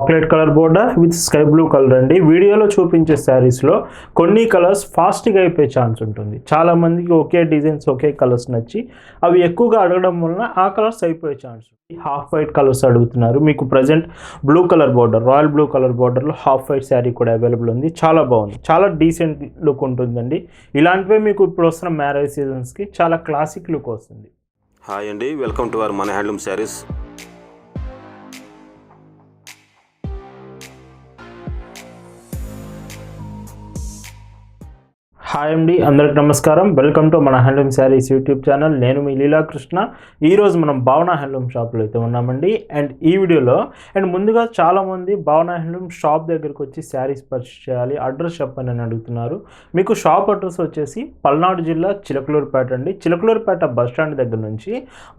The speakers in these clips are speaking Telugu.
Chocolate colour border with sky blue colour అండి. వీడియోలో చూపించే శారీస్లో కొన్ని కలర్స్ ఫాస్ట్గా అయిపోయే ఛాన్స్ ఉంటుంది. చాలా మందికి ఒకే డిజైన్స్ ఒకే కలర్స్ నచ్చి అవి ఎక్కువగా అడగడం వలన ఆ కలర్స్ అయిపోయే ఛాన్స్ హాఫ్ వైట్ కలర్స్ అడుగుతున్నారు. మీకు present blue colour border royal blue colour బోర్డర్లో హాఫ్ వైట్ శారీ కూడా అవైలబుల్ ఉంది. చాలా బాగుంది. చాలా డీసెంట్ లుక్ ఉంటుందండి. ఇలాంటివే మీకు ఇప్పుడు వస్తున్న మ్యారేజ్ సీజన్స్కి చాలా క్లాసిక్ లుక్ వస్తుంది. హాయ్ అండి. వెల్కమ్ టు అవర్ మన హ్యాండ్లూమ్ శారీస్ హాయ్ అండి అందరికి నమస్కారం. వెల్కమ్ టు మన హ్యాండ్లూమ్ శారీస్ యూట్యూబ్ ఛానల్ నేను మీ లీలాకృష్ణ ఈరోజు మనం భావన హ్యాండ్లూమ్ షాప్లో అయితే ఉన్నామండి. అండ్ ఈ వీడియోలో అండ్ ముందుగా చాలామంది భావన హ్యాండ్లూమ్ షాప్ దగ్గరికి వచ్చి శారీస్ పర్చేస్ చేయాలి అడ్రస్ చెప్పండి అని అడుగుతున్నారు. మీకు షాప్ అడ్రస్ వచ్చేసి పల్నాడు జిల్లా చిలకలూరుపేట అండి. చిలకలూరుపేట బస్ స్టాండ్ దగ్గర నుంచి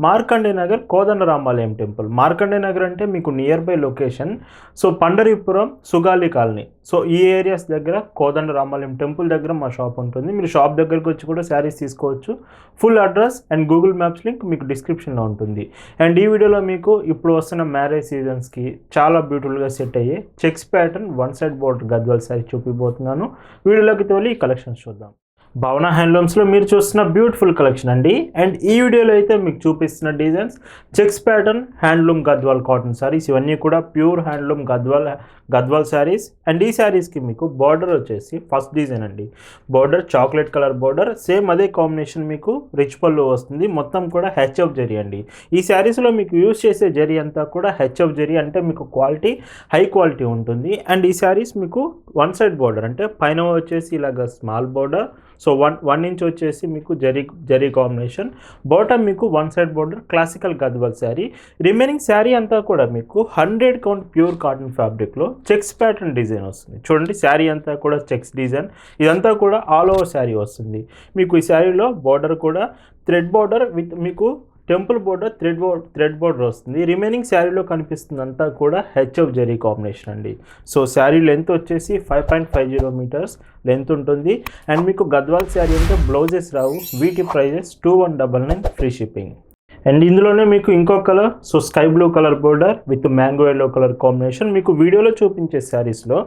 మార్కండే నగర్ కోదండరామాలయం టెంపుల్ మార్కండే నగర్ అంటే మీకు near by location so Pandaripuram Sugali colony. So ఈ ఏరియాస్ దగ్గర కోదండ రామాలయం టెంపుల్ దగ్గర మా షాప్ ఉంటుంది. మీరు షాప్ దగ్గరకు వచ్చి కూడా శారీస్ తీసుకోవచ్చు. Full address and Google maps link మీకు డిస్క్రిప్షన్లో ఉంటుంది. అండ్ ఈ వీడియోలో మీకు ఇప్పుడు వస్తున్న మ్యారేజ్ సీజన్స్కి చాలా బ్యూటిఫుల్గా సెట్ అయ్యే checks pattern one side border Gadwal sari చూపిపోతున్నాను వీడియోలోకి తోలి ఈ కలెక్షన్స్ చూద్దాం. భవన హ్యాండ్లూమ్స్లో మీరు చూస్తున్న బ్యూటిఫుల్ కలెక్షన్ అండి. అండ్ ఈ వీడియోలో అయితే మీకు చూపిస్తున్న designs checks pattern handloom Gadwal cotton saris ఇవన్నీ కూడా pure handloom Gadwal Gadwal saris and ఈ శారీస్కి మీకు బార్డర్ వచ్చేసి ఫస్ట్ డిజైన్ అండి. Border chocolate colour border same అదే కాంబినేషన్ మీకు రిచ్ పళ్ళు వస్తుంది. మొత్తం కూడా హెచ్ఎఫ్ జరీ అండి. ఈ శారీస్లో మీకు యూస్ చేసే జరీ అంతా కూడా హెచ్ఎఫ్ జరీ అంటే మీకు క్వాలిటీ హై క్వాలిటీ ఉంటుంది. అండ్ ఈ శారీస్ మీకు వన్ సైడ్ బార్డర్ అంటే పైన వచ్చేసి ఇలాగ small border so one one inch వచ్చేసి మీకు జరీ జరీ కాంబినేషన్ బాటమ్ మీకు one side border classical Gadwal sari remaining sari అంతా కూడా మీకు హండ్రెడ్ కౌంట్ ప్యూర్ కాటన్ ఫ్యాబ్రిక్లో చెక్స్ ప్యాటర్న్ డిజైన్ వస్తుంది. చూడండి శారీ అంతా కూడా చెక్స్ డిజైన్ ఇదంతా కూడా ఆల్ ఓవర్ శారీ వస్తుంది. మీకు ఈ శారీలో బార్డర్ కూడా థ్రెడ్ బార్డర్ విత్ మీకు temple border thread board thread border వస్తుంది. రిమైనింగ్ శారీలో కనిపిస్తుంది అంతా కూడా హెచ్ఎఫ్ జరీ కాంబినేషన్ అండి. సో శారీ లెంత్ వచ్చేసి five point five zero metres length ఉంటుంది. అండ్ మీకు గద్వాల్ శారీ అంటే బ్లౌజెస్ రావు. వీటి prices two one double nine free shipping and ఇందులోనే మీకు ఇంకో colour so sky blue colour border with mango yellow colour combination మీకు వీడియోలో చూపించే శారీస్లో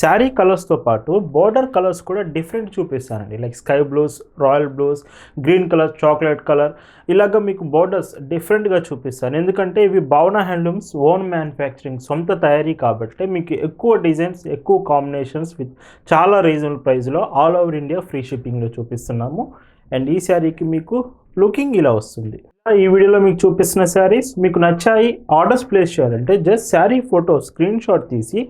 శారీ కలర్స్తో పాటు బోర్డర్ కలర్స్ కూడా డిఫరెంట్ చూపిస్తానండి like sky blues royal blues green colour chocolate colour ఇలాగ మీకు బోర్డర్స్ డిఫరెంట్గా చూపిస్తాను. ఎందుకంటే ఇవి భావన హ్యాండ్లూమ్స్ ఓన్ మ్యానుఫ్యాక్చరింగ్ సొంత తయారీ కాబట్టి మీకు ఎక్కువ డిజైన్స్ ఎక్కువ కాంబినేషన్స్ విత్ చాలా రీజనబుల్ ప్రైస్లో ఆల్ ఓవర్ ఇండియా ఫ్రీ షిప్పింగ్లో చూపిస్తున్నాము. అండ్ ఈ శారీకి మీకు లుకింగ్ ఇలా వస్తుంది. ఈ వీడియోలో మీకు చూపిస్తున్న శారీస్ మీకు నచ్చాయి ఆర్డర్స్ ప్లేస్ చేయాలంటే just sari photo screenshot తీసి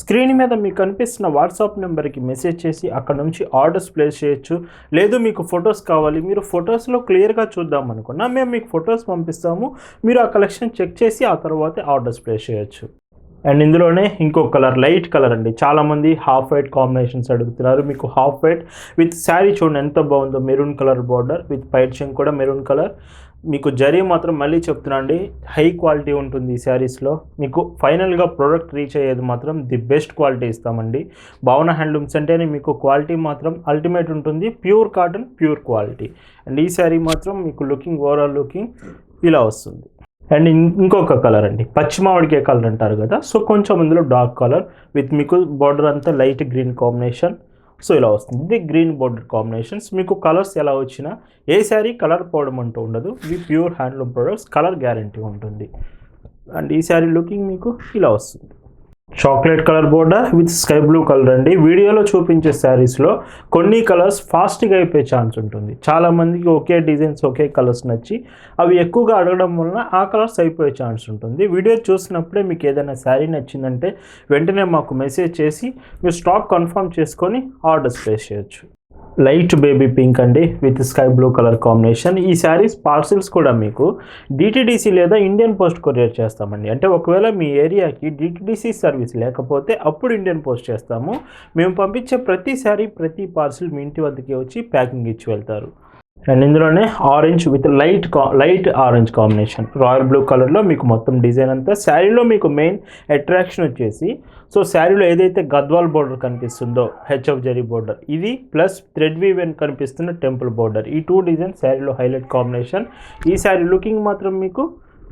స్క్రీన్ మీద మీకు కనిపిస్తున్న వాట్సాప్ నెంబర్కి మెసేజ్ చేసి అక్కడ నుంచి ఆర్డర్స్ ప్లేస్ చేయొచ్చు. లేదు మీకు ఫొటోస్ కావాలి మీరు ఫొటోస్లో క్లియర్గా చూద్దాం అనుకున్నా మేము మీకు ఫొటోస్ పంపిస్తాము. మీరు ఆ కలెక్షన్ చెక్ చేసి ఆ తర్వాత ఆర్డర్స్ ప్లేస్ చేయొచ్చు. అండ్ ఇందులోనే ఇంకో కలర్ లైట్ కలర్ అండి. చాలామంది హాఫ్ వైట్ కాంబినేషన్స్ అడుగుతున్నారు. మీకు హాఫ్ వైట్ విత్ శారీ చూడండి ఎంత బాగుందో. మెరూన్ కలర్ బార్డర్ విత్ పైట్ చెంగ్ కూడా మెరూన్ కలర్ మీకు జరీ మాత్రం మళ్ళీ చెప్తున్నా అండి హై క్వాలిటీ ఉంటుంది ఈ శారీస్లో మీకు ఫైనల్గా ప్రోడక్ట్ రీచ్ అయ్యేది మాత్రం ది బెస్ట్ క్వాలిటీ ఇస్తామండి. భావన హ్యాండ్లూమ్స్ అంటేనే మీకు క్వాలిటీ మాత్రం అల్టిమేట్ ఉంటుంది. Pure cotton pure quality and ఈ శారీ మాత్రం మీకు లుకింగ్ ఓవరాల్ లుకింగ్ ఇలా వస్తుంది. అండ్ ఇంకొక కలర్ అండి. పచ్చి మామిడికాయ కలర్ అంటారు కదా. సో కొంచెం ఇందులో డార్క్ కలర్ విత్ మీకు బార్డర్ అంతా లైట్ గ్రీన్ కాంబినేషన్. సో ఇలా వస్తుంది. ఇది గ్రీన్ బార్డర్ కాంబినేషన్స్. మీకు కలర్స్ ఎలా వచ్చినా ఏ శారీ కలర్ పోవడం అంటూ ఉండదు. ఇవి pure handloom products. Colour guarantee ఉంటుంది. అండ్ ఈ శారీ లుకింగ్ మీకు ఇలా వస్తుంది. Chocolate colour border with sky blue colour అండి. వీడియోలో చూపించే శారీస్లో కొన్ని కలర్స్ ఫాస్ట్గా అయిపోయే ఛాన్స్ ఉంటుంది. చాలామందికి ఒకే డిజైన్స్ ఒకే కలర్స్ నచ్చి అవి ఎక్కువగా అడగడం వలన ఆ కలర్స్ అయిపోయే ఛాన్స్ ఉంటుంది. వీడియో చూసినప్పుడే మీకు ఏదైనా శారీ నచ్చిందంటే వెంటనే మాకు మెసేజ్ చేసి మీరు స్టాక్ కన్ఫర్మ్ చేసుకొని ఆర్డర్స్ ప్లేస్ చేయొచ్చు. లైట్ బేబీ పింక్ అండి with sky blue colour combination. ఈ శారీస్ పార్సిల్స్ కూడా మీకు డిటీడీసీ లేదా ఇండియన్ పోస్ట్ కొరియర్ చేస్తామండి. అంటే ఒకవేళ మీ ఏరియాకి డిటీడీసీ సర్వీస్ లేకపోతే అప్పుడు ఇండియన్ పోస్ట్ చేస్తాము. మేము పంపించే ప్రతి శారీ ప్రతి పార్సిల్ మీ ఇంటి వద్దకే వచ్చి ప్యాకింగ్ ఇచ్చి వెళ్తారు. అండ్ ఇందులోనే ఆరెంజ్ విత్ లైట్ కా light orange combination royal blue కలర్లో మీకు మొత్తం డిజైన్ అంతా శారీలో మీకు మెయిన్ అట్రాక్షన్ వచ్చేసి సో శారీలో ఏదైతే గద్వాల్ బోర్డర్ కనిపిస్తుందో హెచ్ఎఫ్ జరీ బోర్డర్ ఇది ప్లస్ థ్రెడ్ వీవెన్ కనిపిస్తున్న టెంపుల్ బోర్డర్ ఈ టూ డిజైన్ శారీలో హైలైట్ కాంబినేషన్ ఈ శారీ లుకింగ్ మాత్రం మీకు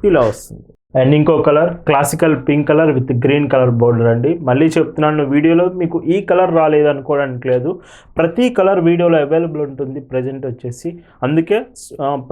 ఇలా వస్తుంది. అండ్ ఇంకో colour classical pink colour with green colour border అండి. మళ్ళీ చెప్తున్నాను వీడియోలో మీకు ఈ కలర్ రాలేదు అనుకోవడానికి లేదు. ప్రతి కలర్ వీడియోలో అవైలబుల్ ఉంటుంది ప్రజెంట్ వచ్చేసి. అందుకే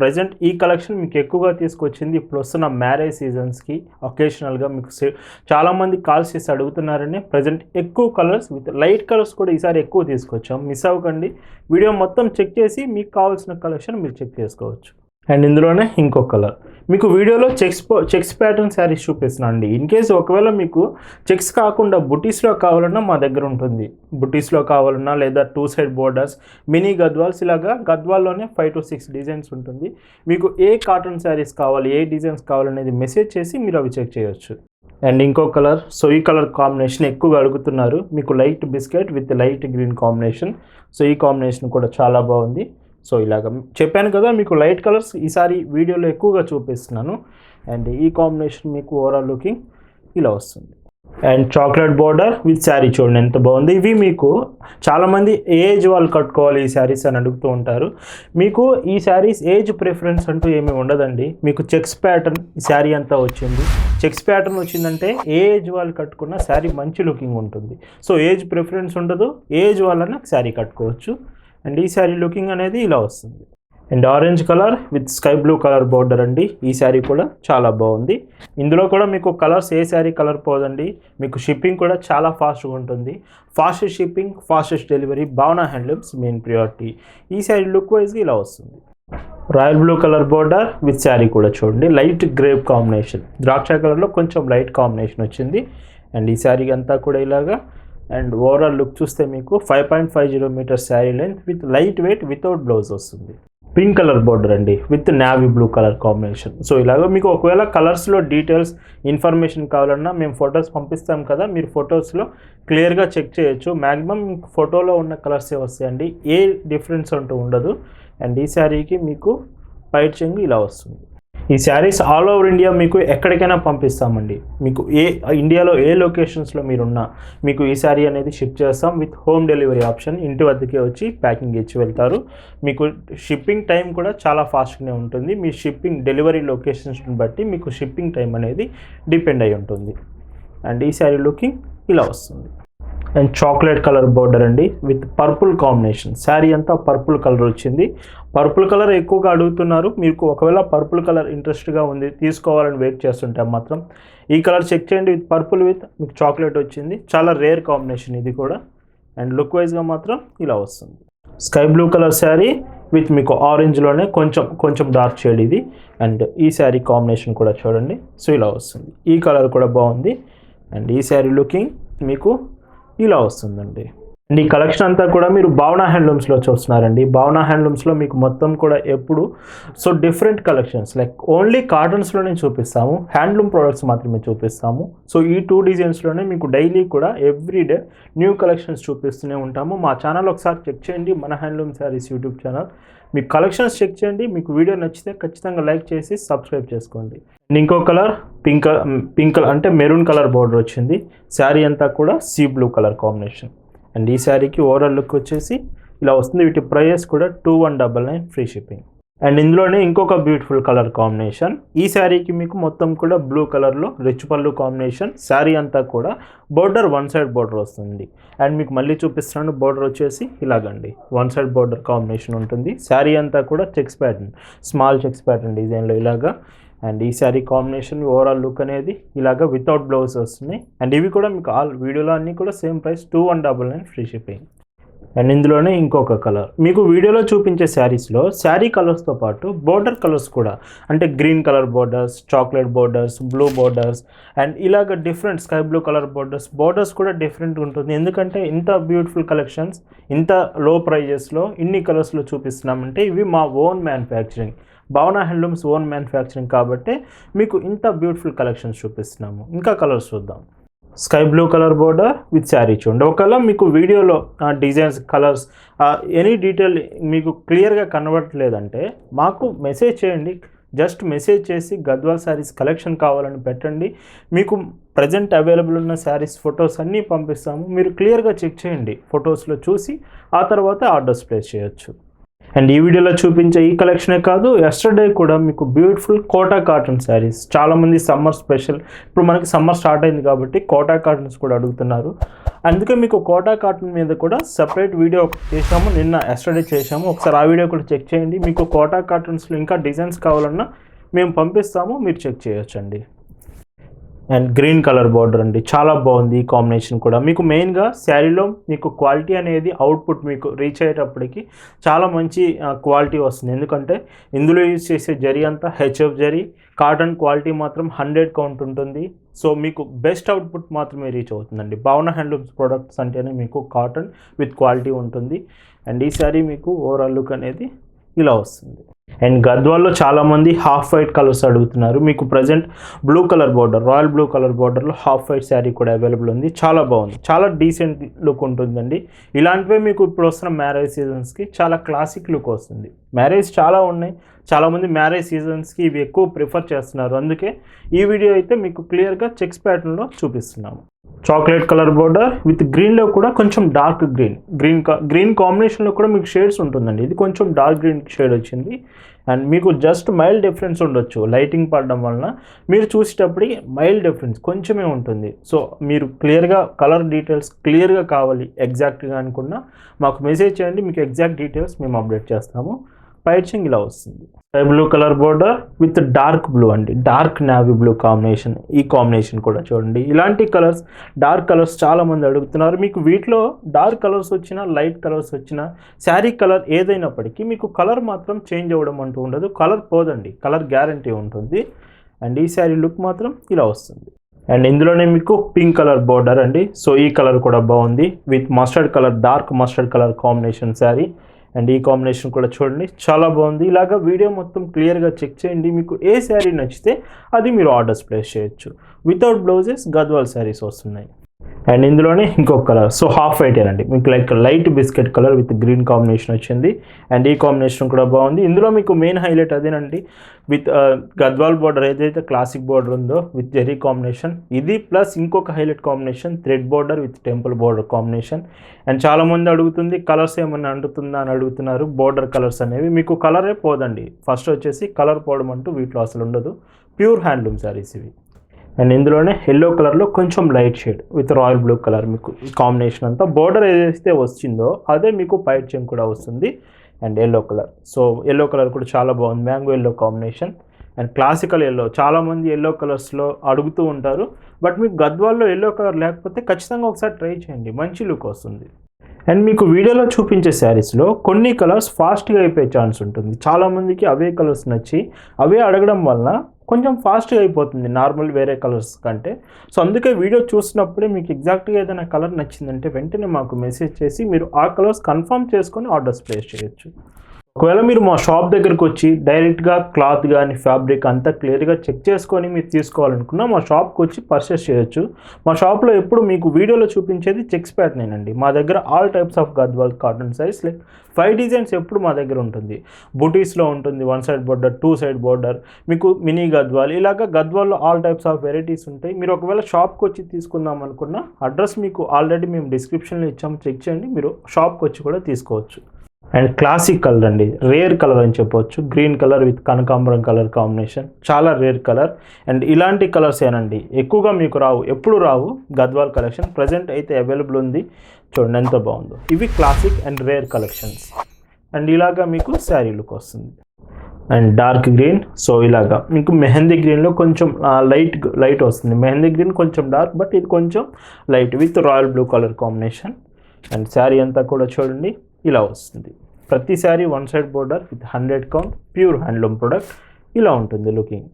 ప్రజెంట్ ఈ కలెక్షన్ మీకు ఎక్కువగా తీసుకొచ్చింది ఇప్పుడు వస్తున్న మ్యారేజ్ సీజన్స్కి ఒకేషనల్గా మీకు చాలామంది కాల్స్ చేసి అడుగుతున్నారని ప్రజెంట్ ఎక్కువ కలర్స్ విత్ లైట్ కలర్స్ కూడా ఈసారి ఎక్కువ తీసుకొచ్చాం. మిస్ అవ్వకండి. వీడియో మొత్తం చెక్ చేసి మీకు కావాల్సిన కలెక్షన్ మీరు చెక్ చేసుకోవచ్చు. అండ్ ఇందులోనే ఇంకో కలర్ మీకు వీడియోలో చెక్స్ చెక్స్ ప్యాటర్న్ శారీస్ చూపిస్తున్నాను అండి. ఇన్ కేస్ ఒకవేళ మీకు చెక్స్ కాకుండా బుటీస్లో కావాలన్నా మా దగ్గర ఉంటుంది. బుటీస్లో కావాలన్నా లేదా two side borders mini Gadwals ఇలాగా గద్వాల్లోనే ఫైవ్ టు సిక్స్ డిజైన్స్ ఉంటుంది. మీకు ఏ కాటన్ శారీస్ కావాలి ఏ డిజైన్స్ కావాలనేది మెసేజ్ చేసి మీరు అవి చెక్ చేయొచ్చు. అండ్ ఇంకో కలర్ సో ఈ కలర్ కాంబినేషన్ ఎక్కువగా అడుగుతున్నారు. మీకు light biscuit with light green combination so ఈ కాంబినేషన్ కూడా చాలా బాగుంది. సో ఇలాగ చెప్పాను కదా మీకు లైట్ కలర్స్ ఈసారి వీడియోలో ఎక్కువగా చూపిస్తున్నాను. అండ్ ఈ కాంబినేషన్ మీకు ఓవరాల్ లుకింగ్ ఇలా వస్తుంది. And chocolate border with sari చూడండి ఎంత బాగుంది. ఇవి మీకు చాలామంది ఏజ్ వాళ్ళు కట్టుకోవాలి ఈ శారీస్ అని అడుగుతూ ఉంటారు. మీకు ఈ శారీస్ ఏజ్ ప్రిఫరెన్స్ అంటూ ఏమీ ఉండదండి. మీకు చెక్స్ ప్యాటర్న్ ఈ శారీ అంతా వచ్చింది. చెక్స్ ప్యాటర్న్ వచ్చిందంటే ఏ ఏజ్ వాళ్ళు కట్టుకున్న శారీ మంచి లుకింగ్ ఉంటుంది. సో ఏజ్ ప్రిఫరెన్స్ ఉండదు. ఏజ్ వాళ్ళన శారీ కట్టుకోవచ్చు. అండ్ ఈ శారీ లుకింగ్ అనేది ఇలా వస్తుంది. And orange colour with sky blue colour border అండి. ఈ శారీ కూడా చాలా బాగుంది. ఇందులో కూడా మీకు కలర్స్ ఏ శారీ కలర్ పోదండి. మీకు షిప్పింగ్ కూడా చాలా ఫాస్ట్గా ఉంటుంది. Fastest shipping fastest delivery Bhavana handlooms main priority. ఈ శారీ లుక్ వైజ్గా ఇలా వస్తుంది. Royal blue colour border with sari కూడా చూడండి. Light grape combination. ద్రాక్ష కలర్లో కొంచెం లైట్ కాంబినేషన్ వచ్చింది. అండ్ ఈ శారీ అంతా కూడా ఇలాగా అండ్ ఓవరాల్ లుక్ చూస్తే మీకు five point five zero metre sari length with light weight without blouse వస్తుంది. పింక్ కలర్ బోర్డర్ అండి with navy blue colour combination so ఇలాగ మీకు ఒకవేళ కలర్స్లో డీటెయిల్స్ ఇన్ఫర్మేషన్ కావాలన్నా మేము ఫొటోస్ పంపిస్తాం కదా మీరు ఫొటోస్లో క్లియర్గా చెక్ చేయొచ్చు. మ్యాక్సిమం మీకు ఫోటోలో ఉన్న కలర్సే వస్తాయండి ఏ డిఫరెన్స్ అంటూ ఉండదు. అండ్ ఈ శారీకి మీకు పైట్ చెంగు ఇలా వస్తుంది. ఈ శారీస్ ఆల్ ఓవర్ ఇండియా మీకు ఎక్కడికైనా పంపిస్తామండి. మీకు ఏ ఇండియాలో ఏ లొకేషన్స్లో మీరున్నా మీకు ఈ శారీ అనేది షిప్ చేస్తాం. With home delivery option. ఇంటి వద్దకే వచ్చి ప్యాకింగ్ ఇచ్చి వెళ్తారు. మీకు షిప్పింగ్ టైం కూడా చాలా ఫాస్ట్గానే ఉంటుంది. మీ షిప్పింగ్ డెలివరీ లొకేషన్స్ని బట్టి మీకు షిప్పింగ్ టైం అనేది డిపెండ్ అయి ఉంటుంది. అండ్ ఈ శారీ లుకింగ్ ఇలా వస్తుంది. అండ్ చాక్లెట్ కలర్ బోర్డర్ అండి విత్ పర్పుల్ కాంబినేషన్. శారీ అంతా పర్పుల్ కలర్ వచ్చింది. పర్పుల్ కలర్ ఎక్కువగా అడుగుతున్నారు. మీకు ఒకవేళ పర్పుల్ కలర్ ఇంట్రెస్ట్గా ఉంది తీసుకోవాలని వెయిట్ చేస్తుంటే మాత్రం ఈ కలర్ చెక్ చేయండి విత్ పర్పుల్ విత్ మీకు చాక్లెట్ వచ్చింది. చాలా రేర్ కాంబినేషన్ ఇది కూడా. అండ్ లుక్ వైజ్గా మాత్రం ఇలా వస్తుంది. Sky blue colour sari with మీకు ఆరెంజ్లోనే కొంచెం కొంచెం డార్క్ షేడ్ ఇది. అండ్ ఈ శారీ కాంబినేషన్ కూడా చూడండి. సో ఇలా వస్తుంది. ఈ కలర్ కూడా బాగుంది. అండ్ ఈ శారీ లుకింగ్ మీకు ఇలా వస్తుందండి. అండ్ ఈ కలెక్షన్ అంతా కూడా మీరు భావన హ్యాండ్లూమ్స్లో చూస్తున్నారండి. భావన హ్యాండ్లూమ్స్లో మీకు మొత్తం కూడా ఎప్పుడు so different collections. Like only కాటన్స్లోనే చూపిస్తాము. హ్యాండ్లూమ్ ప్రోడక్ట్స్ మాత్రమే చూపిస్తాము. సో ఈ టూ డిజైన్స్లోనే మీకు డైలీ కూడా ఎవ్రీ డే న్యూ కలెక్షన్స్ చూపిస్తూనే ఉంటాము. మా ఛానల్ ఒకసారి చెక్ చేయండి. మన హ్యాండ్లూమ్ శారీస్ యూట్యూబ్ ఛానల్. మీకు కలెక్షన్స్ చెక్ చేయండి మీకు వీడియో నచ్చితే ఖచ్చితంగా లైక్ చేసి సబ్స్క్రైబ్ చేసుకోండి. ఇంకో కలర్ పింక్ పింక్ అంటే మెరూన్ కలర్ బార్డర్ వచ్చింది. శారీ అంతా కూడా sea blue colour combination and ఈ శారీకి ఓవరాల్ లుక్ వచ్చేసి ఇలా వస్తుంది. వీటి ప్రైస్ కూడా two one double nine free shipping and ఇందులోనే ఇంకొక బ్యూటిఫుల్ కలర్ కాంబినేషన్ ఈ శారీకి మీకు మొత్తం కూడా బ్లూ కలర్లో రిచ్ పళ్ళు కాంబినేషన్ శారీ అంతా కూడా బోర్డర్ వన్ సైడ్ బోర్డర్ వస్తుంది. అండ్ మీకు మళ్ళీ చూపిస్తున్నాను బోర్డర్ వచ్చేసి ఇలాగండి. వన్ సైడ్ బోర్డర్ కాంబినేషన్ ఉంటుంది. శారీ అంతా కూడా checks pattern small checks pattern డిజైన్లో ఇలాగా. అండ్ ఈ శారీ కాంబినేషన్ ఓవరాల్ లుక్ అనేది ఇలాగ వితౌట్ బ్లౌజ్ వస్తున్నాయి అండ్ ఇవి కూడా మీకు ఆల్ వీడియోలో అన్నీ కూడా same price two one double nine free shipping and ఇందులోనే ఇంకొక కలర్. మీకు వీడియోలో చూపించే శారీస్లో శారీ కలర్స్తో పాటు బోర్డర్ కలర్స్ కూడా. అంటే green colour borders chocolate borders blue borders and ఇలాగ different sky blue colour borders. Borders కూడా డిఫరెంట్ ఉంటుంది. ఎందుకంటే ఇంత బ్యూటిఫుల్ కలెక్షన్స్ ఇంత లో ప్రైజెస్లో ఇన్ని కలర్స్లో చూపిస్తున్నామంటే ఇవి మా own manufacturing. Bhavana handlooms own manufacturing కాబట్టి మీకు ఇంత బ్యూటిఫుల్ కలెక్షన్స్ చూపిస్తున్నాము. ఇంకా కలర్స్ చూద్దాం. Sky blue colour border with sari చూడండి. ఒకవేళ మీకు వీడియోలో డిజైన్స్ కలర్స్ ఎనీ డీటెయిల్ మీకు క్లియర్గా కనబడట్లేదంటే మాకు మెసేజ్ చేయండి. జస్ట్ మెసేజ్ చేసి గద్వాల్ శారీస్ కలెక్షన్ కావాలని పెట్టండి. మీకు ప్రజెంట్ అవైలబుల్ ఉన్న శారీస్ ఫొటోస్ అన్నీ పంపిస్తాము. మీరు క్లియర్గా చెక్ చేయండి. ఫొటోస్లో చూసి ఆ తర్వాత ఆర్డర్స్ ప్లేస్ చేయొచ్చు. అండ్ ఈ వీడియోలో చూపించే ఈ కలెక్షనే కాదు ఎస్టర్డే కూడా మీకు బ్యూటిఫుల్ కోటా కాటన్ శారీస్ చాలామంది సమ్మర్ స్పెషల్ ఇప్పుడు మనకి సమ్మర్ స్టార్ట్ అయింది కాబట్టి కోటా కాటన్స్ కూడా అడుగుతున్నారు. అందుకే మీకు కోటా కాటన్ మీద కూడా సపరేట్ వీడియో చేసాము నిన్న ఎస్టర్డే చేసాము ఒకసారి ఆ వీడియో కూడా చెక్ చేయండి. మీకు కోటా కాటన్స్లో ఇంకా డిజైన్స్ కావాలన్నా మేము పంపిస్తాము. మీరు చెక్ చేయొచ్చండి. అండ్ గ్రీన్ కలర్ బార్డర్ అండి. చాలా బాగుంది ఈ కాంబినేషన్ కూడా. మీకు మెయిన్గా శారీలో మీకు క్వాలిటీ అనేది అవుట్పుట్ మీకు రీచ్ అయ్యేటప్పటికి చాలా మంచి క్వాలిటీ వస్తుంది. ఎందుకంటే ఇందులో యూజ్ చేసే జరీ అంతా హెచ్ఎఫ్ జరీ కాటన్ క్వాలిటీ మాత్రం హండ్రెడ్ కౌంట్ ఉంటుంది. సో మీకు బెస్ట్ అవుట్పుట్ మాత్రమే రీచ్ అవుతుందండి. భావన హ్యాండ్లూమ్స్ ప్రొడక్ట్స్ అంటేనే మీకు కాటన్ విత్ క్వాలిటీ ఉంటుంది. అండ్ ఈ శారీ మీకు ఓవరాల్ లుక్ అనేది ఇలా వస్తుంది. అండ్ గద్వాల్లో చాలామంది హాఫ్ వైట్ కలర్స్ అడుగుతున్నారు. మీకు present blue colour border royal blue colour బార్డర్లో హాఫ్ వైట్ శారీ కూడా అవైలబుల్ ఉంది. చాలా బాగుంది. చాలా డీసెంట్ లుక్ ఉంటుందండి. ఇలాంటివే మీకు ఇప్పుడు వస్తున్న మ్యారేజ్ సీజన్స్కి చాలా క్లాసిక్ లుక్ వస్తుంది. మ్యారేజ్ చాలా ఉన్నాయి. చాలామంది మ్యారేజ్ సీజన్స్కి ఇవి ఎక్కువ ప్రిఫర్ చేస్తున్నారు. అందుకే ఈ వీడియో అయితే మీకు క్లియర్గా చెక్స్ ప్యాటర్న్లో చూపిస్తున్నాము. చాక్లెట్ కలర్ బోర్డర్ విత్ గ్రీన్లో కూడా కొంచెం డార్క్ గ్రీన్ గ్రీన్ గ్రీన్ కాంబినేషన్లో కూడా మీకు షేడ్స్ ఉంటుందండి. ఇది కొంచెం డార్క్ గ్రీన్ షేడ్ వచ్చింది. అండ్ మీకు జస్ట్ మైల్డ్ డిఫరెన్స్ ఉండొచ్చు. లైటింగ్ పడడం వలన మీరు చూసేటప్పటికి మైల్డ్ డిఫరెన్స్ కొంచెమే ఉంటుంది. సో మీరు క్లియర్గా కలర్ డీటెయిల్స్ క్లియర్గా కావాలి. ఎగ్జాక్ట్గా అనుకున్నా మాకు మెసేజ్ చేయండి. మీకు ఎగ్జాక్ట్ డీటెయిల్స్ మేము అప్డేట్ చేస్తాము. పైచింగ్ ఇలా వస్తుంది. Sky blue colour border with dark blue అండి. డార్క్ నావీ బ్లూ కాంబినేషన్ ఈ కాంబినేషన్ కూడా చూడండి. ఇలాంటి కలర్స్ డార్క్ కలర్స్ చాలా మంది అడుగుతున్నారు. మీకు వీటిలో డార్క్ కలర్స్ వచ్చినా లైట్ కలర్స్ వచ్చినా శారీ కలర్ ఏదైనప్పటికీ మీకు కలర్ మాత్రం చేంజ్ అవ్వడం అంటూ ఉండదు. కలర్ పోదండి. కలర్ గ్యారంటీ ఉంటుంది. అండ్ ఈ శారీ లుక్ మాత్రం ఇలా వస్తుంది. అండ్ ఇందులోనే మీకు పింక్ కలర్ బోర్డర్ అండి. సో ఈ కలర్ కూడా బాగుంది. With mustard colour dark mustard colour combination sari. And ఈ కాంబినేషన్ కూడా చూడండి. చాలా బాగుంది. ఇలాగ వీడియో మొత్తం క్లియర్గా చెక్ చేయండి. మీకు ఏ శారీ నచ్చితే అది మీరు ఆర్డర్స్ ప్లేస్ చేయొచ్చు. వితౌట్ బ్లౌజెస్ గద్వాల్ శారీస్ వస్తున్నాయి. అండ్ ఇందులోనే ఇంకొక కలర్ సో హాఫ్ వైట్ అండి మీకు like light biscuit colour with green combination వచ్చింది. అండ్ ఈ కాంబినేషన్ కూడా బాగుంది. ఇందులో మీకు మెయిన్ హైలైట్ అదేనండి. విత్ గద్వాల్ బార్డర్ ఏదైతే క్లాసిక్ బార్డర్ ఉందో విత్ జెరీ కాంబినేషన్ ఇది ప్లస్ ఇంకొక highlight combination thread border with temple border combination and చాలామంది అడుగుతుంది కలర్స్ ఏమన్నా అంటుతుందా? అని అడుగుతున్నారు. బార్డర్ కలర్స్ అనేవి మీకు కలరే పోదండి. ఫస్ట్ వచ్చేసి కలర్ పోవడం అంటూ వీటిలో అసలు ఉండదు. ప్యూర్ హ్యాండ్లూమ్ శారీస్ ఇవి. అండ్ ఇందులోనే ఎల్లో కలర్లో కొంచెం light shade with royal blue colour మీకు కాంబినేషన్ అంతా. బార్డర్ ఏదైతే వచ్చిందో అదే మీకు పైట్ చెంగ్ కూడా వస్తుంది and yellow colour so yellow colour కూడా చాలా బాగుంది. Mango yellow combination and classical yellow చాలామంది ఎల్లో కలర్స్లో అడుగుతూ ఉంటారు. బట్ మీకు గద్వాల్లో ఎల్లో కలర్ లేకపోతే ఖచ్చితంగా ఒకసారి ట్రై చేయండి. మంచి లుక్ వస్తుంది. అండ్ మీకు వీడియోలో చూపించే శారీస్లో కొన్ని కలర్స్ ఫాస్ట్గా అయిపోయే ఛాన్స్ ఉంటుంది. చాలామందికి అవే కలర్స్ నచ్చి అవే అడగడం వలన కొంచెం ఫాస్ట్గా అయిపోతుంది నార్మల్ వేరే కలర్స్ కంటే. సో అందుకే వీడియో చూసినప్పుడే మీకు ఎగ్జాక్ట్గా ఏదైనా కలర్ నచ్చిందంటే వెంటనే మాకు మెసేజ్ చేసి మీరు ఆ కలర్స్ కన్ఫర్మ్ చేసుకొని ఆర్డర్స్ ప్లేస్ చేయొచ్చు. ఒకవేళ మీరు మా షాప్ దగ్గరకు వచ్చి డైరెక్ట్గా క్లాత్ కానీ ఫ్యాబ్రిక్ అంతా క్లియర్గా చెక్ చేసుకొని మీరు తీసుకోవాలనుకున్నా మా షాప్కి వచ్చి పర్చేస్ చేయొచ్చు. మా షాప్లో ఎప్పుడు మీకు వీడియోలో చూపించేది చెక్స్ ప్యాటర్నేనండి మా దగ్గర all types of Gadwal cotton size like five designs ఎప్పుడు మా దగ్గర ఉంటుంది. బుటీస్లో ఉంటుంది one side border two side border మీకు మినీ గద్వాల్ ఇలాగ గద్వాల్లో ఆల్ టైప్స్ ఆఫ్ వెరైటీస్ ఉంటాయి. మీరు ఒకవేళ షాప్కి వచ్చి తీసుకుందాం అనుకున్న అడ్రస్ మీకు ఆల్రెడీ మేము డిస్క్రిప్షన్లో ఇచ్చాము. చెక్ చేయండి. మీరు షాప్కి వచ్చి కూడా తీసుకోవచ్చు. అండ్ క్లాసిక్ కలర్ అండి. రేర్ కలర్ అని చెప్పొచ్చు. గ్రీన్ కలర్ విత్ కనకాంబరం కలర్ కాంబినేషన్. చాలా రేర్ కలర్. అండ్ ఇలాంటి కలర్స్ ఏనండి. ఎక్కువగా మీకు రావు. ఎప్పుడు రావు. గద్వాల్ కలెక్షన్. ప్రజెంట్ అయితే అవైలబుల్ ఉంది. చూడండి ఎంత బాగుందో. ఇవి classic and rare collections. And ఇలాగా మీకు శారీ లుక్ వస్తుంది. And dark green. సో ఇలాగా. మీకు మెహందీ గ్రీన్లో కొంచెం లైట్ లైట్ వస్తుంది. మెహందీ గ్రీన్ కొంచెం డార్క్ బట్ ఇది కొంచెం light with royal blue colour combination. And sari అంతా కూడా చూడండి. ఇలా వస్తుంది. ప్రతిసారి one side border with hundred count pure handloom product ఇలా ఉంటుంది లుకింగ్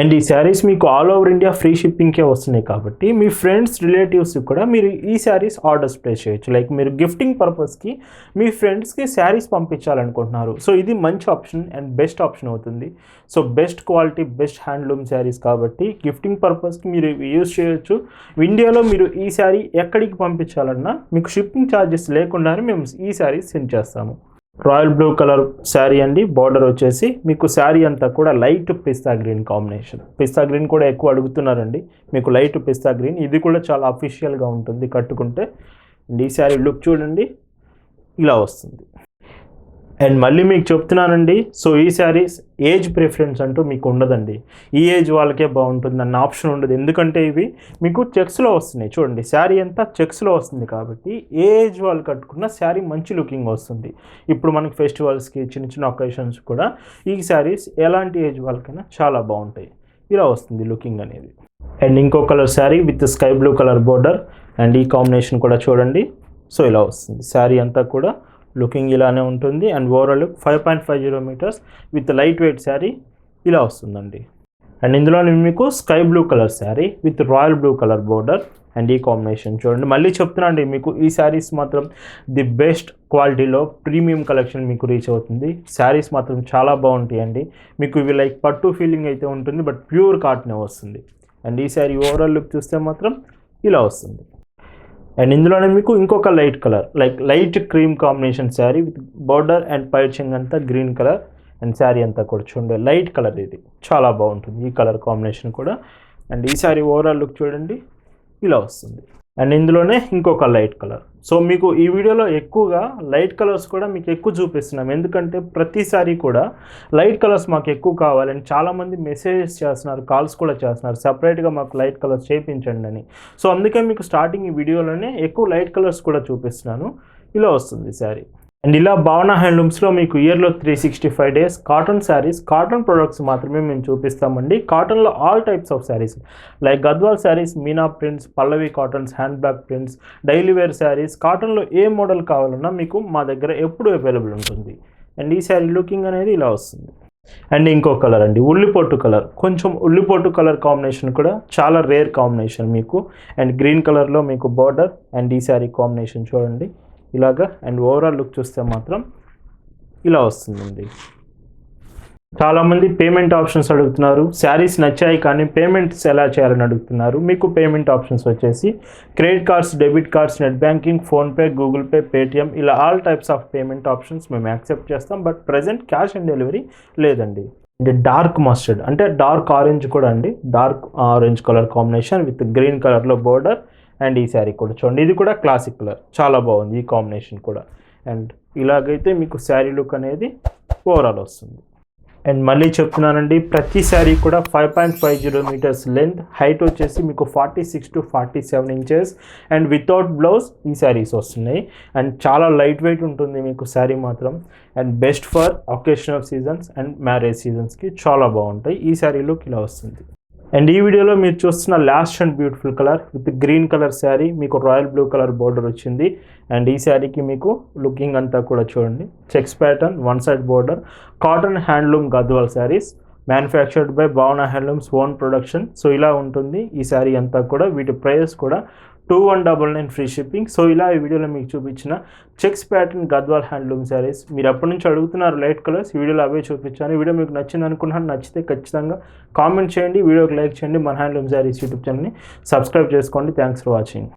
అండ్ ఈ శారీస్ మీకు ఆల్ ఓవర్ ఇండియా ఫ్రీ షిప్పింగ్కే వస్తున్నాయి కాబట్టి మీ ఫ్రెండ్స్ రిలేటివ్స్ కూడా మీరు ఈ శారీస్ ఆర్డర్స్ ప్లేస్ చేయొచ్చు. లైక్ మీరు గిఫ్టింగ్ పర్పస్కి మీ ఫ్రెండ్స్కి శారీస్ పంపించాలనుకుంటున్నారు. సో ఇది మంచి ఆప్షన్ అండ్ బెస్ట్ ఆప్షన్ అవుతుంది. So best quality best handloom saris కాబట్టి గిఫ్టింగ్ పర్పస్కి మీరు యూజ్ చేయొచ్చు. ఇండియాలో మీరు ఈ శారీ ఎక్కడికి పంపించాలన్నా మీకు షిప్పింగ్ ఛార్జెస్ లేకుండానే మేము ఈ శారీస్ సెండ్ చేస్తాము. రాయల్ బ్లూ కలర్ శారీ అండి. బార్డర్ వచ్చేసి మీకు శారీ అంతా కూడా light pista green combination. Pista green కూడా ఎక్కువ అడుగుతున్నారండి. మీకు లైట్ పిస్తా గ్రీన్. ఇది కూడా చాలా అఫీషియల్గా ఉంటుంది. కట్టుకుంటే అండ్ ఈ శారీ లుక్ చూడండి. ఇలా వస్తుంది. అండ్ మళ్ళీ మీకు చెప్తున్నానండి. సో ఈ శారీస్ ఏజ్ ప్రిఫరెన్స్ అంటూ మీకు ఉండదండి. ఈ ఏజ్ వాళ్ళకే బాగుంటుంది అన్న ఆప్షన్ ఉండదు. ఎందుకంటే ఇవి మీకు చెక్స్లో వస్తున్నాయి. చూడండి శారీ అంతా చెక్స్లో వస్తుంది కాబట్టి ఏ ఏజ్ వాళ్ళు కట్టుకున్న శారీ మంచి లుకింగ్ వస్తుంది. ఇప్పుడు మనకి ఫెస్టివల్స్కి చిన్న చిన్న ఒకేషన్స్ కూడా ఈ శారీస్ ఎలాంటి ఏజ్ వాళ్ళకైనా చాలా బాగుంటాయి. ఇలా వస్తుంది లుకింగ్ అనేది. అండ్ ఇంకో colour sari with sky blue colour border and ఈ కాంబినేషన్ కూడా చూడండి. సో ఇలా వస్తుంది. శారీ అంతా కూడా లుకింగ్ ఇలానే ఉంటుంది and overall five point five zero metres with light weight sari ఇలా వస్తుందండి. అండ్ ఇందులో మీకు sky blue colour sari with royal blue colour border and ఈ కాంబినేషన్ చూడండి. మళ్ళీ చెప్తున్నాండి మీకు ఈ శారీస్ మాత్రం ది బెస్ట్ క్వాలిటీలో ప్రీమియం కలెక్షన్ మీకు రీచ్ అవుతుంది. శారీస్ మాత్రం చాలా బాగుంటాయండి. మీకు ఇవి లైక్ పట్టు ఫీలింగ్ అయితే ఉంటుంది బట్ ప్యూర్ కాటనే వస్తుంది. అండ్ ఈ శారీ ఓవరాల్ లుక్ చూస్తే మాత్రం ఇలా వస్తుంది. అండ్ ఇందులోనే మీకు ఇంకొక light colour like light cream combination sari with border and పైచింగ్ అంతా గ్రీన్ కలర్ అండ్ శారీ అంతా కూడా చూడండి. లైట్ కలర్ ఇది. చాలా బాగుంటుంది ఈ కలర్ కాంబినేషన్ కూడా. అండ్ ఈ శారీ ఓవరాల్ లుక్ చూడండి. ఇలా వస్తుంది. అండ్ ఇందులోనే ఇంకొక లైట్ కలర్. సో మీకు ఈ వీడియోలో ఎక్కువగా లైట్ కలర్స్ కూడా మీకు ఎక్కువ చూపిస్తున్నాం. ఎందుకంటే ప్రతిసారి కూడా లైట్ కలర్స్ మాకు ఎక్కువ కావాలని చాలామంది మెసేజెస్ చేస్తున్నారు కాల్స్ కూడా చేస్తున్నారు. సపరేట్గా మాకు లైట్ కలర్స్ చేయించండి అని. సో అందుకే మీకు స్టార్టింగ్ ఈ వీడియోలోనే ఎక్కువ లైట్ కలర్స్ కూడా చూపిస్తున్నాను. ఇలా వస్తుంది శారీ. అండ్ ఇలా భావన హ్యాండ్లూమ్స్లో మీకు ఇయర్లో three sixty five days cotton saris cotton products మాత్రమే మేము చూపిస్తామండి. కాటన్లో all types of saris. Like Gadwal saris Meena prints Pallavi cottons hand bag prints daily wear saris. కాటన్లో ఏ మోడల్ కావాలన్నా మీకు మా దగ్గర ఎప్పుడు అవైలబుల్ ఉంటుంది. అండ్ ఈ శారీ లుకింగ్ అనేది ఇలా వస్తుంది. అండ్ ఇంకో కలర్ అండి ఉల్లిపొట్టు కలర్. కొంచెం ఉల్లిపొట్టు కలర్ కాంబినేషన్ కూడా చాలా రేర్ కాంబినేషన్ మీకు. అండ్ గ్రీన్ కలర్లో మీకు బార్డర్ అండ్ ఈ శారీ కాంబినేషన్ చూడండి. ఇలాగా అండ్ ఓవరాల్ లుక్ చూస్తే మాత్రం ఇలా వస్తుందండి. చాలామంది పేమెంట్ ఆప్షన్స్ అడుగుతున్నారు. శారీస్ నచ్చాయి కానీ పేమెంట్స్ ఎలా చేయాలని అడుగుతున్నారు. మీకు పేమెంట్ ఆప్షన్స్ వచ్చేసి credit cards debit cards net banking PhonePe Google Pay Paytm ఇలా all types of payment options మేము యాక్సెప్ట్ చేస్తాం. But present cash on delivery లేదండి. అంటే డార్క్ మస్టర్డ్ అంటే డార్క్ ఆరెంజ్ కూడా అండి. Dark orange colour combination with green కలర్లో బోర్డర్. అండ్ ఈ శారీ కూడా చూడండి. ఇది కూడా క్లాసిక్ కలర్ చాలా బాగుంది ఈ కాంబినేషన్ కూడా. అండ్ ఇలాగైతే మీకు శారీ లుక్ అనేది ఓవరాల్ వస్తుంది. అండ్ మళ్ళీ చెప్తున్నానండి ప్రతి శారీ కూడా five point five zero metres length height వచ్చేసి మీకు forty six to forty seven inches and without blouse ఈ శారీస్ వస్తున్నాయి. అండ్ చాలా లైట్ వెయిట్ ఉంటుంది మీకు శారీ మాత్రం. And best for occasional seasons and marriage సీజన్స్కి చాలా బాగుంటాయి. ఈ శారీ లుక్ ఇలా వస్తుంది. అండ్ ఈ వీడియోలో మీరు చూస్తున్న last and beautiful colour with green colour sari మీకు రాయల్ బ్లూ కలర్ బోర్డర్ వచ్చింది. అండ్ ఈ శారీకి మీకు లుకింగ్ అంతా కూడా చూడండి. Checks pattern one side border cotton handloom Gadwal saris manufactured by Bhavana Handlooms own production so ఇలా ఉంటుంది ఈ శారీ అంతా కూడా వీటి ప్రైస్ కూడా two one double nine free shipping so ఇలా ఈ వీడియోలో మీకు చూపించిన checks pattern Gadwal handloom saris మీరు అప్పటి నుంచి అడుగుతున్నారు లైట్ కలర్స్ వీడియోలో అవే చూపించాను. వీడియో మీకు నచ్చింది అనుకున్నాను నచ్చితే ఖచ్చితంగా కామెంట్ చేయండి. వీడియోకి లైక్ చేయండి. మన హ్యాండ్లూమ్ శారీస్ యూట్యూబ్ ఛానల్ని సబ్స్క్రైబ్ చేసుకోండి. Thanks for watching